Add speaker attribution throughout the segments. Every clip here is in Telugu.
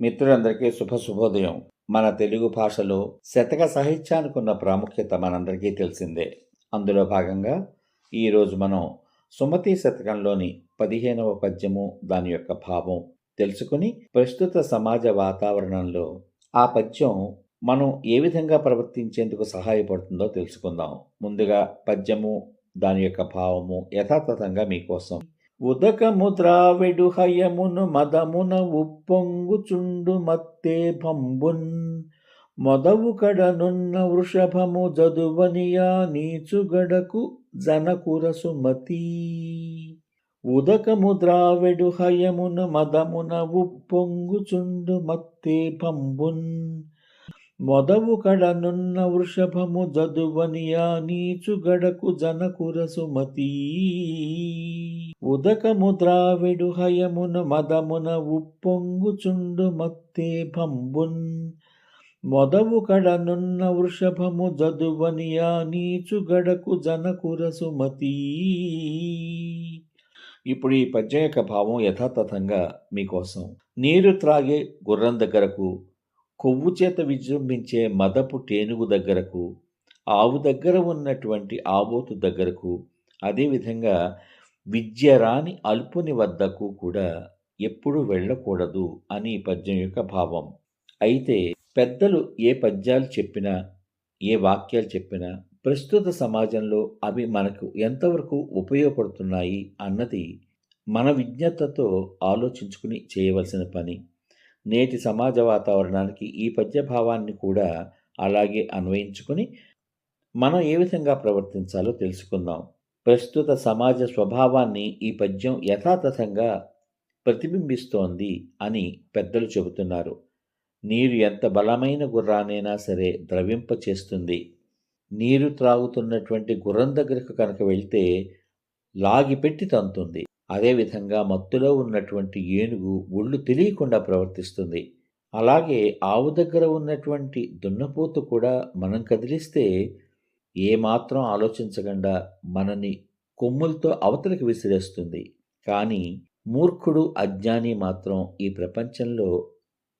Speaker 1: మిత్రులందరికీ శుభ శుభోదయం. మన తెలుగు భాషలో శతక సాహిత్యానికి ఉన్న ప్రాముఖ్యత మనందరికీ తెలిసిందే. అందులో భాగంగా ఈరోజు మనం సుమతి శతకంలోని పదిహేనవ పద్యము దాని యొక్క భావం తెలుసుకుని ప్రస్తుత సమాజ వాతావరణంలో ఆ పద్యం మనం ఏ విధంగా ప్రవర్తించేందుకు సహాయపడుతుందో తెలుసుకుందాం. ముందుగా పద్యము దాని యొక్క భావము యథాతథంగా మీకోసం ఉదకము ద్రావిడు హయమును మదమున ఉప్పొంగుచుండు మత్తే పంబున్ మొదవు కడనున్న వృషభము జదువనియా నీచుగడకు జనకురసుమతి ఉదకము ద్రావిడు హయమును మదమున ఉప్పొంగుచుండు మత్తే పంబున్ మొదవు కడనున్న వృషభము జదువనియా నీచుగడకు జనకురసుమతీ ఉదకము ద్రావిడు హయమున మదమున ఉప్పొంగుచుండు మత్తే భంబున్. మొదవు కడనున్న వృషభము జదువనియా నీచుగడకు జనకురసుమతి. ఇప్పుడు ఈ పద్యం యొక్క భావం యథాతథంగా మీకోసం. నీరు త్రాగే గుర్రం దగ్గరకు కొవ్వు చేత విజృంభించే మదపు టేనుగు దగ్గరకు ఆవు దగ్గర ఉన్నటువంటి ఆబోతు దగ్గరకు అదేవిధంగా విద్య రాని అల్పుని వద్దకు కూడా ఎప్పుడు వెళ్ళకూడదు అని ఈ పద్యం యొక్క భావం. అయితే పెద్దలు ఏ పద్యాలు చెప్పినా ఏ వాక్యాలు చెప్పినా ప్రస్తుత సమాజంలో అవి మనకు ఎంతవరకు ఉపయోగపడుతున్నాయి అన్నది మన విజ్ఞతతో ఆలోచించుకుని చేయవలసిన పని. నేటి సమాజ వాతావరణానికి ఈ పద్య భావాన్ని కూడా అలాగే అన్వయించుకొని మనం ఏ విధంగా ప్రవర్తించాలో తెలుసుకుందాం. ప్రస్తుత సమాజ స్వభావాన్ని ఈ పద్యం యథాతథంగా ప్రతిబింబిస్తోంది అని పెద్దలు చెబుతున్నారు. నీరు ఎంత బలమైన గుర్రానైనా సరే ద్రవింప చేస్తుంది నీరు త్రాగుతున్నటువంటి గుర్రం దగ్గరకు కనుక వెళ్తే లాగిపెట్టి తంతుంది. అదేవిధంగా మత్తులో ఉన్నటువంటి ఏనుగు ఒళ్ళు తెలియకుండా ప్రవర్తిస్తుంది. అలాగే ఆవు దగ్గర ఉన్నటువంటి దున్నపోతు కూడా మనం కదిలిస్తే ఏమాత్రం ఆలోచించకుండా మనని కొమ్ములతో అవతలికి విసిరేస్తుంది. కానీ మూర్ఖుడు అజ్ఞాని మాత్రం ఈ ప్రపంచంలో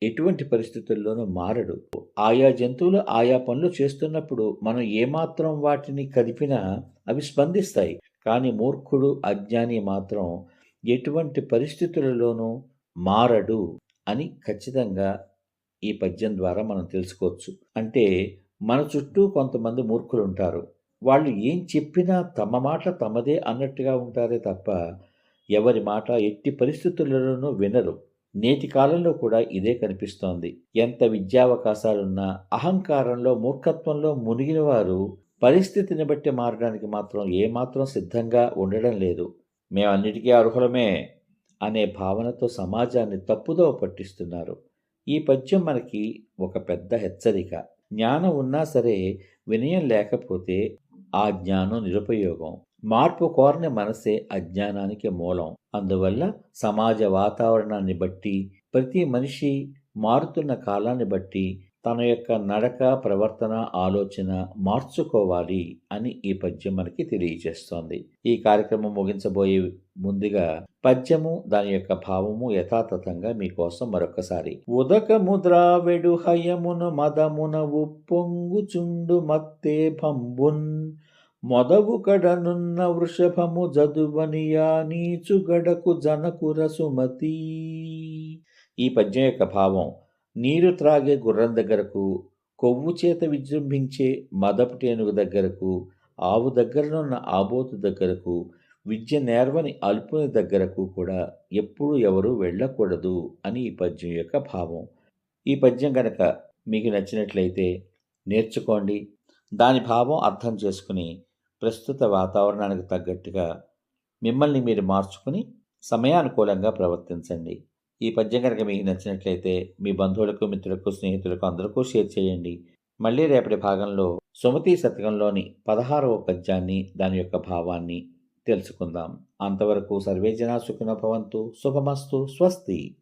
Speaker 1: ఎటువంటి పరిస్థితుల్లోనూ మారడు. ఆయా జంతువులు ఆయా పనులు చేస్తున్నప్పుడు మనం ఏమాత్రం వాటిని కదిపినా అవి స్పందిస్తాయి. కానీ మూర్ఖుడు అజ్ఞాని మాత్రం ఎటువంటి పరిస్థితులలోనూ మారడు అని ఖచ్చితంగా ఈ పద్యం ద్వారా మనం తెలుసుకోవచ్చు. అంటే మన చుట్టూ కొంతమంది మూర్ఖులు ఉంటారు వాళ్ళు ఏం చెప్పినా తమ మాట తమదే అన్నట్టుగా ఉంటారే తప్ప ఎవరి మాట ఎట్టి పరిస్థితులలోనూ వినరు. నేటి కాలంలో కూడా ఇదే కనిపిస్తోంది. ఎంత విద్యావకాశాలున్నా అహంకారంలో మూర్ఖత్వంలో మునిగిన వారు పరిస్థితిని బట్టి మారడానికి మాత్రం ఏమాత్రం సిద్ధంగా ఉండడం లేదు. మేమన్నిటికీ అర్హులమే అనే భావనతో సమాజాన్ని తప్పుదో పట్టిస్తున్నారు. ఈ పద్యం మనకి ఒక పెద్ద హెచ్చరిక. జ్ఞానం ఉన్నా సరే వినయం లేకపోతే ఆ జ్ఞానం నిరుపయోగం. మార్పు కోరని మనసే అజ్ఞానానికి మూలం. అందువల్ల సమాజ వాతావరణాన్ని బట్టి ప్రతి మనిషి మారుతున్న కాలాన్ని బట్టి తన యొక్క నడక ప్రవర్తన ఆలోచన మార్చుకోవాలి అని ఈ పద్యం మనకి తెలియజేస్తోంది. ఈ కార్యక్రమం ముగించబోయే ముందుగా పద్యము దాని యొక్క భావము యథాతథంగా మీకోసం మరొకసారి. ఉదకము ద్రావిడు హయమును మదమున ఉప్పొంగు చుండు మత్తే భంబున్. మొదవు కడనున్న వృషభము జదువనియా నీచుగడకు జనకురసుమతి ఈ పద్యం యొక్క భావం నీరు త్రాగే గుర్రం దగ్గరకు కొవ్వు చేత విజృంభించే మదపు టేనుగు దగ్గరకు ఆవు దగ్గరనున్న ఆబోతు దగ్గరకు విద్య నేర్వని అల్పుని దగ్గరకు కూడా ఎప్పుడు ఎవరూ వెళ్ళకూడదు అని ఈ పద్యం యొక్క భావం. ఈ పద్యం కనుక మీకు నచ్చినట్లయితే నేర్చుకోండి. దాని భావం అర్థం చేసుకుని ప్రస్తుత వాతావరణానికి తగ్గట్టుగా మిమ్మల్ని మీరు మార్చుకుని సమయానుకూలంగా ప్రవర్తించండి. ఈ పద్యం కనుక మీకు నచ్చినట్లయితే మీ బంధువులకు మిత్రులకు స్నేహితులకు అందరికీ షేర్ చేయండి. మళ్ళీ రేపటి భాగంలో సుమతి శతకంలోని పదహారవ పద్యాన్ని దాని యొక్క భావాన్ని తెలుసుకుందాం. అంతవరకు సర్వేజన సుఖినోభవంతు శుభమస్తు. స్వస్తి.